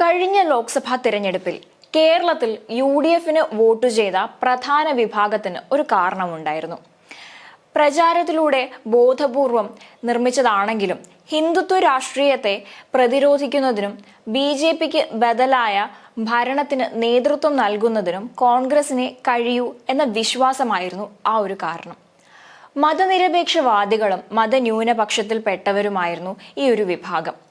കഴിഞ്ഞ ലോക്സഭാ തിരഞ്ഞെടുപ്പിൽ കേരളത്തിൽ യു ഡി എഫിന് വോട്ട് ചെയ്ത പ്രധാന വിഭാഗത്തിന് ഒരു കാരണമുണ്ടായിരുന്നു. പ്രചാരത്തിലൂടെ ബോധപൂർവം നിർമ്മിച്ചതാണെങ്കിലും ഹിന്ദുത്വ രാഷ്ട്രീയത്തെ പ്രതിരോധിക്കുന്നതിനും ബി ജെ പിക്ക് ബദലായ ഭരണത്തിന് നേതൃത്വം നൽകുന്നതിനും കോൺഗ്രസിനെ കഴിയൂ എന്ന വിശ്വാസമായിരുന്നു ആ ഒരു കാരണം. മതനിരപേക്ഷവാദികളും മതന്യൂനപക്ഷത്തിൽപ്പെട്ടവരുമായിരുന്നു ഈ ഒരു വിഭാഗം.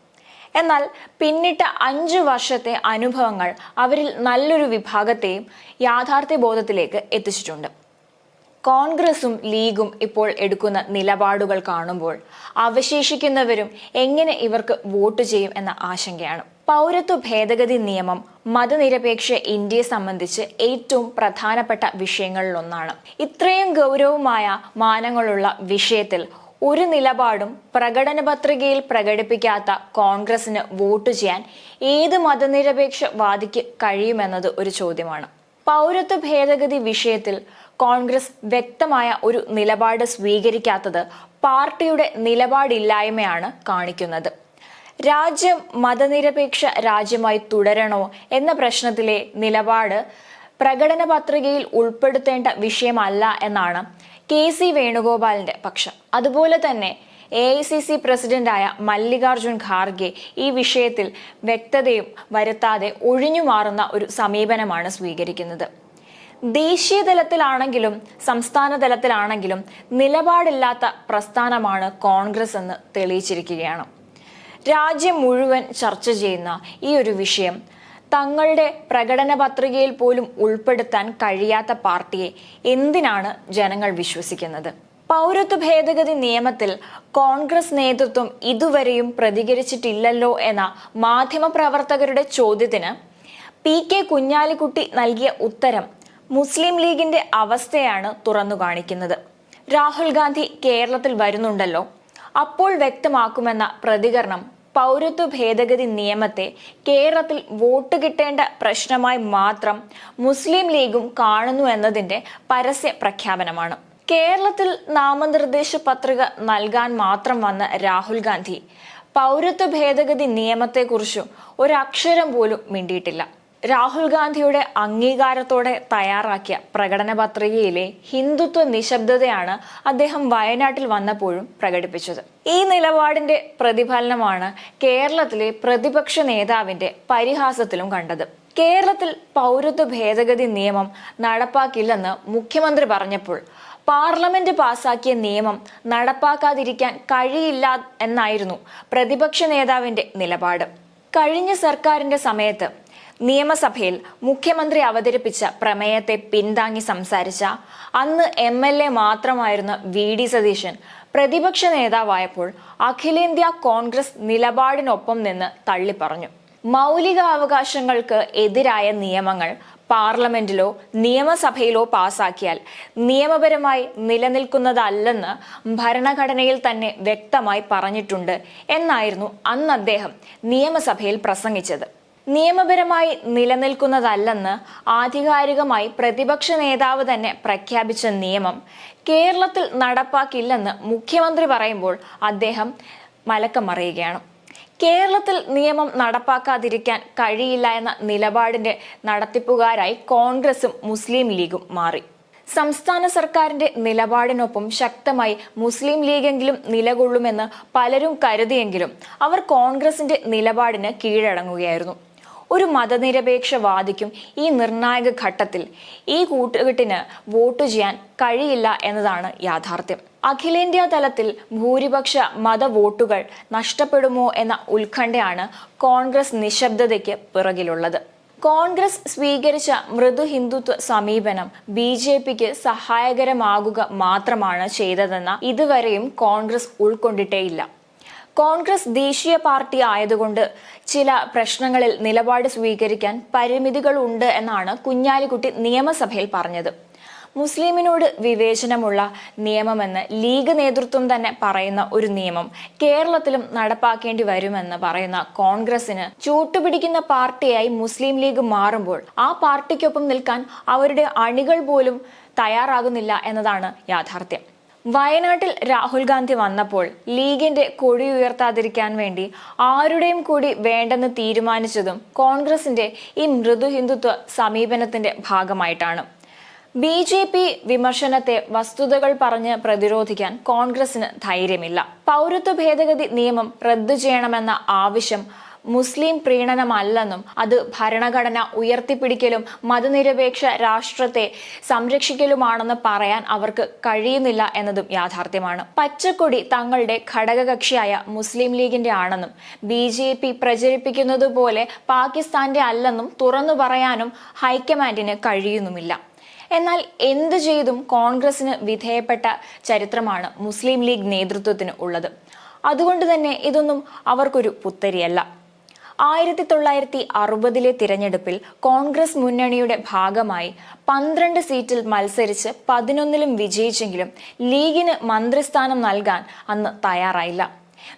എന്നാൽ പിന്നിട്ട അഞ്ച് വർഷത്തെ അനുഭവങ്ങൾ അവരിൽ നല്ലൊരു വിഭാഗത്തെയും യാഥാർത്ഥ്യബോധത്തിലേക്ക് എത്തിച്ചിട്ടുണ്ട്. കോൺഗ്രസും ലീഗും ഇപ്പോൾ എടുക്കുന്ന നിലപാടുകൾ കാണുമ്പോൾ അവശേഷിക്കുന്നവരും എങ്ങനെ ഇവർക്ക് വോട്ട് ചെയ്യും എന്ന ആശങ്കയാണ്. പൗരത്വ ഭേദഗതി നിയമം മതനിരപേക്ഷ ഇന്ത്യയെ സംബന്ധിച്ച് ഏറ്റവും പ്രധാനപ്പെട്ട വിഷയങ്ങളിലൊന്നാണ്. ഇത്രയും ഗൗരവമായ മാനങ്ങളുള്ള വിഷയത്തിൽ ഒരു നിലപാടും പ്രകടന പത്രികയിൽ പ്രകടിപ്പിക്കാത്ത കോൺഗ്രസിന് വോട്ട് ചെയ്യാൻ ഏത് മതനിരപേക്ഷ വാദിക്ക് കഴിയുമെന്നത് ഒരു ചോദ്യമാണ്. പൗരത്വ ഭേദഗതി വിഷയത്തിൽ കോൺഗ്രസ് വ്യക്തമായ ഒരു നിലപാട് സ്വീകരിക്കാത്തത് പാർട്ടിയുടെ നിലപാടില്ലായ്മയാണ് കാണിക്കുന്നത്. രാജ്യം മതനിരപേക്ഷ രാജ്യമായി തുടരണോ എന്ന പ്രശ്നത്തിലെ നിലപാട് പ്രകടന പത്രികയിൽ ഉൾപ്പെടുത്തേണ്ട വിഷയമല്ല എന്നാണ് കെ സി വേണുഗോപാലിന്റെ പക്ഷം. അതുപോലെ തന്നെ എ ഐ സി സി പ്രസിഡന്റായ മല്ലികാർജുൻ ഖാർഗെ ഈ വിഷയത്തിൽ വ്യക്തതയും വരുത്താതെ ഒഴിഞ്ഞു മാറുന്ന ഒരു സമീപനമാണ് സ്വീകരിക്കുന്നത്. ദേശീയ തലത്തിലാണെങ്കിലും സംസ്ഥാന തലത്തിലാണെങ്കിലും നിലപാടില്ലാത്ത പ്രസ്ഥാനമാണ് കോൺഗ്രസ് എന്ന് തെളിയിച്ചിരിക്കുകയാണ്. രാജ്യം മുഴുവൻ ചർച്ച ചെയ്യുന്ന ഈ ഒരു വിഷയം തങ്ങളുടെ പ്രകടന പത്രികയിൽ പോലും ഉൾപ്പെടുത്താൻ കഴിയാത്ത പാർട്ടിയെ എന്തിനാണ് ജനങ്ങൾ വിശ്വസിക്കുന്നത്? പൗരത്വ ഭേദഗതി നിയമത്തിൽ കോൺഗ്രസ് നേതൃത്വം ഇതുവരെയും പ്രതികരിച്ചിട്ടില്ലല്ലോ എന്ന മാധ്യമപ്രവർത്തകരുടെ ചോദ്യത്തിന് പി കെ കുഞ്ഞാലിക്കുട്ടി നൽകിയ ഉത്തരം മുസ്ലിം ലീഗിന്റെ അവസ്ഥയാണ് തുറന്നു കാണിക്കുന്നത്. രാഹുൽ ഗാന്ധി കേരളത്തിൽ വരുന്നുണ്ടല്ലോ. അപ്പോൾ വ്യക്തമാക്കുമെന്ന പ്രതികരണം പൗരത്വ ഭേദഗതി നിയമത്തെ കേരളത്തിൽ വോട്ട് കിട്ടേണ്ട പ്രശ്നമായി മാത്രം മുസ്ലിം ലീഗും കാണുന്നു എന്നതിന്റെ പരസ്യ പ്രഖ്യാപനമാണ്. കേരളത്തിൽ നാമനിർദ്ദേശ പത്രിക നൽകാൻ മാത്രം വന്ന രാഹുൽ ഗാന്ധി പൗരത്വ ഭേദഗതി നിയമത്തെക്കുറിച്ചും ഒരക്ഷരം പോലും മിണ്ടിയിട്ടില്ല. രാഹുൽ ഗാന്ധിയുടെ അംഗീകാരത്തോടെ തയ്യാറാക്കിയ പ്രകടന പത്രികയിലെ ഹിന്ദുത്വ നിശബ്ദതയാണ് അദ്ദേഹം വയനാട്ടിൽ വന്നപ്പോഴും പ്രകടിപ്പിച്ചത്. ഈ നിലപാടിന്റെ പ്രതിഫലനമാണ് കേരളത്തിലെ പ്രതിപക്ഷ നേതാവിന്റെ പരിഹാസത്തിലും കണ്ടത്. കേരളത്തിൽ പൗരത്വ ഭേദഗതി നിയമം നടപ്പാക്കില്ലെന്ന് മുഖ്യമന്ത്രി പറഞ്ഞപ്പോൾ പാർലമെന്റ് പാസാക്കിയ നിയമം നടപ്പാക്കാതിരിക്കാൻ കഴിയില്ല എന്നായിരുന്നു പ്രതിപക്ഷ നേതാവിന്റെ നിലപാട്. കഴിഞ്ഞ സർക്കാരിന്റെ സമയത്ത് നിയമസഭയിൽ മുഖ്യമന്ത്രി അവതരിപ്പിച്ച പ്രമേയത്തെ പിന്താങ്ങി സംസാരിച്ച അന്ന് എം എൽ എ മാത്രമായിരുന്ന വി ഡി സതീശൻ പ്രതിപക്ഷ നേതാവായപ്പോൾ അഖിലേന്ത്യാ കോൺഗ്രസ് നിലപാടിനൊപ്പം നിന്ന് തള്ളിപ്പറഞ്ഞു. മൗലികാവകാശങ്ങൾക്ക് എതിരായ നിയമങ്ങൾ പാർലമെന്റിലോ നിയമസഭയിലോ പാസാക്കിയാൽ നിയമപരമായി നിലനിൽക്കുന്നതല്ലെന്ന് ഭരണഘടനയിൽ തന്നെ വ്യക്തമായി പറഞ്ഞിട്ടുണ്ട് എന്നായിരുന്നു അന്ന് അദ്ദേഹം നിയമസഭയിൽ പ്രസംഗിച്ചത്. നിയമപരമായി നിലനിൽക്കുന്നതല്ലെന്ന് ആധികാരികമായി പ്രതിപക്ഷ നേതാവ് തന്നെ പ്രഖ്യാപിച്ച നിയമം കേരളത്തിൽ നടപ്പാക്കില്ലെന്ന് മുഖ്യമന്ത്രി പറയുമ്പോൾ അദ്ദേഹം മലക്കം മറിയുകയാണ്. കേരളത്തിൽ നിയമം നടപ്പാക്കാതിരിക്കാൻ കഴിയില്ല എന്ന നിലപാടിന്റെ നടത്തിപ്പുകാരായി കോൺഗ്രസും മുസ്ലിം ലീഗും മാറി. സംസ്ഥാന സർക്കാരിന്റെ നിലപാടിനൊപ്പം ശക്തമായി മുസ്ലിം ലീഗെങ്കിലും നിലകൊള്ളുമെന്ന് പലരും കരുതിയെങ്കിലും അവർ കോൺഗ്രസിന്റെ നിലപാടിന് കീഴടങ്ങുകയായിരുന്നു. ഒരു മതനിരപേക്ഷവാദിക്കും ഈ നിർണായക ഘട്ടത്തിൽ ഈ കൂട്ടുകെട്ടിന് വോട്ട് ചെയ്യാൻ കഴിയില്ല എന്നതാണ് യാഥാർത്ഥ്യം. അഖിലേന്ത്യാ തലത്തിൽ ഭൂരിപക്ഷ മത വോട്ടുകൾ നഷ്ടപ്പെടുമോ എന്ന ഉത്കണ്ഠയാണ് കോൺഗ്രസ് നിശബ്ദതയ്ക്ക് പിറകിലുള്ളത്. കോൺഗ്രസ് സ്വീകരിച്ച മൃദു ഹിന്ദുത്വ സമീപനം ബി ജെ പിക്ക് സഹായകരമാകുക മാത്രമാണ് ചെയ്തതെന്ന ഇതുവരെയും കോൺഗ്രസ് ഉൾക്കൊണ്ടിട്ടേയില്ല. കോൺഗ്രസ് ദേശീയ പാർട്ടി ആയതുകൊണ്ട് ചില പ്രശ്നങ്ങളിൽ നിലപാട് സ്വീകരിക്കാൻ പരിമിതികളുണ്ട് എന്നാണ് കുഞ്ഞാലിക്കുട്ടി നിയമസഭയിൽ പറഞ്ഞത്. മുസ്ലിമിനോട് വിവേചനമുള്ള നിയമമെന്ന് ലീഗ് നേതൃത്വം തന്നെ പറയുന്ന ഒരു നിയമം കേരളത്തിലും നടപ്പാക്കേണ്ടി വരുമെന്ന് പറയുന്ന കോൺഗ്രസിന് ചൂട്ടുപിടിക്കുന്ന പാർട്ടിയായി മുസ്ലിം ലീഗ് മാറുമ്പോൾ ആ പാർട്ടിക്കൊപ്പം നിൽക്കാൻ അവരുടെ അണികൾ പോലും തയ്യാറാകുന്നില്ല എന്നതാണ് യാഥാർത്ഥ്യം. വയനാട്ടിൽ രാഹുൽ ഗാന്ധി വന്നപ്പോൾ ലീഗിന്റെ കൊടി ഉയർത്താതിരിക്കാൻ വേണ്ടി ആരുടെയും കൂടി വേണ്ടെന്ന് തീരുമാനിച്ചതും കോൺഗ്രസിന്റെ ഈ മൃദു ഹിന്ദുത്വ സമീപനത്തിന്റെ ഭാഗമായിട്ടാണ്. ബി ജെ പി വിമർശനത്തെ വസ്തുതകൾ പറഞ്ഞ് പ്രതിരോധിക്കാൻ കോൺഗ്രസിന് ധൈര്യമില്ല. പൗരത്വ ഭേദഗതി നിയമം റദ്ദു ചെയ്യണമെന്ന ആവശ്യം മുസ്ലിം പ്രീണനമല്ലെന്നും അത് ഭരണഘടന ഉയർത്തിപ്പിടിക്കലും മതനിരപേക്ഷ രാഷ്ട്രത്തെ സംരക്ഷിക്കലുമാണെന്ന് പറയാൻ അവർക്ക് കഴിയുന്നില്ല എന്നതും യാഥാർത്ഥ്യമാണ്. പച്ചക്കൊടി തങ്ങളുടെ ഘടകകക്ഷിയായ മുസ്ലിം ലീഗിന്റെ ആണെന്നും ബി ജെ പി പ്രചരിപ്പിക്കുന്നത് പോലെ പാകിസ്ഥാന്റെ അല്ലെന്നും തുറന്നു പറയാനും ഹൈക്കമാൻഡിന് കഴിയുന്നുമില്ല. എന്നാൽ എന്തു ചെയ്തും കോൺഗ്രസിന് വിധേയപ്പെട്ട ചരിത്രമാണ് മുസ്ലിം ലീഗ് നേതൃത്വത്തിന് ഉള്ളത്. അതുകൊണ്ട് തന്നെ ഇതൊന്നും അവർക്കൊരു പുത്തരിയല്ല. ആയിരത്തി തൊള്ളായിരത്തി അറുപതിലെ തിരഞ്ഞെടുപ്പിൽ കോൺഗ്രസ് മുന്നണിയുടെ ഭാഗമായി പന്ത്രണ്ട് സീറ്റിൽ മത്സരിച്ച് പതിനൊന്നിലും വിജയിച്ചെങ്കിലും ലീഗിന് മന്ത്രിസ്ഥാനം നൽകാൻ അന്ന് തയ്യാറായില്ല.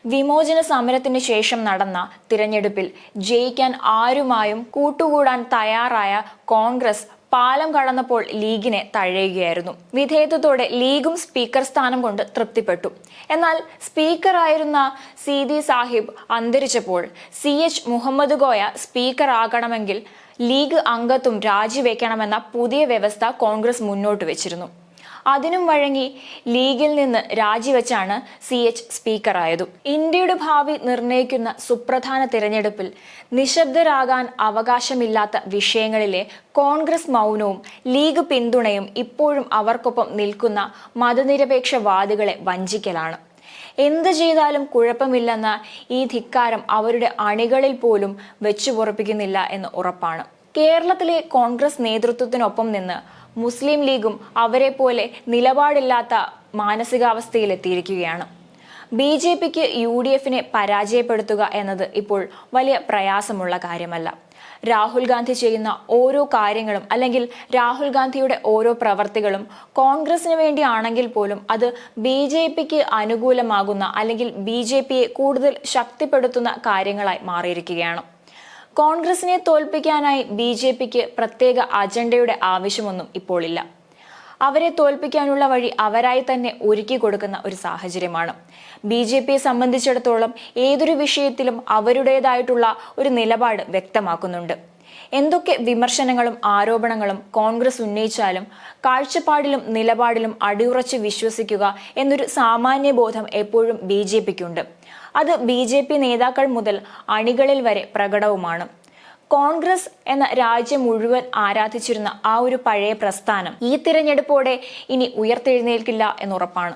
വിമോചന സമരത്തിന് ശേഷം നടന്ന തിരഞ്ഞെടുപ്പിൽ ജയിക്കാൻ ആരുമായും കൂട്ടുകൂടാൻ തയ്യാറായ കോൺഗ്രസ് പാലം കടന്നപ്പോൾ ലീഗിനെ തഴയുകയായിരുന്നു. വിധേയത്വത്തോടെ ലീഗും സ്പീക്കർ സ്ഥാനം കൊണ്ട് തൃപ്തിപ്പെട്ടു. എന്നാൽ സ്പീക്കറായിരുന്ന Seethi Sahib അന്തരിച്ചപ്പോൾ C H Muhammad Koya speaker ആകണമെങ്കിൽ ലീഗ് അംഗത്വം രാജിവെക്കണമെന്ന പുതിയ വ്യവസ്ഥ കോൺഗ്രസ് മുന്നോട്ട് വെച്ചിരുന്നു. അതിനും വഴങ്ങി ലീഗിൽ നിന്ന് രാജിവെച്ചാണ് സി എച്ച് സ്പീക്കറായതും. ഇന്ത്യയുടെ ഭാവി നിർണയിക്കുന്ന സുപ്രധാന തിരഞ്ഞെടുപ്പിൽ നിശബ്ദരാകാൻ അവകാശമില്ലാത്ത വിഷയങ്ങളിലെ കോൺഗ്രസ് മൗനവും ലീഗ് പിന്തുണയും ഇപ്പോഴും അവർക്കൊപ്പം നിൽക്കുന്ന മതനിരപേക്ഷവാദികളെ വഞ്ചിക്കലാണ്. എന്ത് ചെയ്താലും കുഴപ്പമില്ലെന്ന ഈ ധിക്കാരം അവരുടെ അണികളിൽ പോലും വെച്ചു പൊറപ്പിക്കുന്നില്ല എന്ന് ഉറപ്പാണ്. കേരളത്തിലെ കോൺഗ്രസ് നേതൃത്വത്തിനൊപ്പം നിന്ന് മുസ്ലിം ലീഗും അവരെ പോലെ നിലപാടില്ലാത്ത മാനസികാവസ്ഥയിലെത്തിയിരിക്കുകയാണ്. ബി ജെ പിക്ക് യു ഡി എഫിനെ പരാജയപ്പെടുത്തുക എന്നത് ഇപ്പോൾ വലിയ പ്രയാസമുള്ള കാര്യമല്ല. രാഹുൽ ഗാന്ധി ചെയ്യുന്ന ഓരോ കാര്യങ്ങളും അല്ലെങ്കിൽ രാഹുൽ ഗാന്ധിയുടെ ഓരോ പ്രവർത്തികളും കോൺഗ്രസിന് വേണ്ടിയാണെങ്കിൽ പോലും അത് ബി ജെ പിക്ക് അനുകൂലമാകുന്ന അല്ലെങ്കിൽ ബി ജെ പിയെ കൂടുതൽ ശക്തിപ്പെടുത്തുന്ന കാര്യങ്ങളായി മാറിയിരിക്കുകയാണ്. കോൺഗ്രസിനെ തോൽപ്പിക്കാനായി ബി ജെ പിക്ക് പ്രത്യേക അജണ്ടയുടെ ആവശ്യമൊന്നും ഇപ്പോഴില്ല അവരെ തോൽപ്പിക്കാനുള്ള വഴി അവരായി തന്നെ ഒരുക്കി കൊടുക്കുന്ന ഒരു സാഹചര്യമാണ്. ബി ജെ പിയെ സംബന്ധിച്ചിടത്തോളം ഏതൊരു വിഷയത്തിലും അവരുടേതായിട്ടുള്ള ഒരു നിലപാട് വ്യക്തമാക്കുന്നുണ്ട്. എന്തൊക്കെ വിമർശനങ്ങളും ആരോപണങ്ങളും കോൺഗ്രസ് ഉന്നയിച്ചാലും കാഴ്ചപ്പാടിലും നിലപാടിലും അടിയുറച്ച് വിശ്വസിക്കുക എന്നൊരു സാമാന്യ ബോധം എപ്പോഴും ബി ജെ പിക്കുണ്ട്. അത് ബി ജെ പി നേതാക്കൾ മുതൽ അണികളിൽ വരെ പ്രകടവുമാണ്. കോൺഗ്രസ് എന്ന രാജ്യം മുഴുവൻ ആരാധിച്ചിരുന്ന ആ ഒരു പഴയ പ്രസ്ഥാനം ഈ തിരഞ്ഞെടുപ്പോടെ ഇനി ഉയർത്തെഴുന്നേൽക്കില്ല എന്നുറപ്പാണ്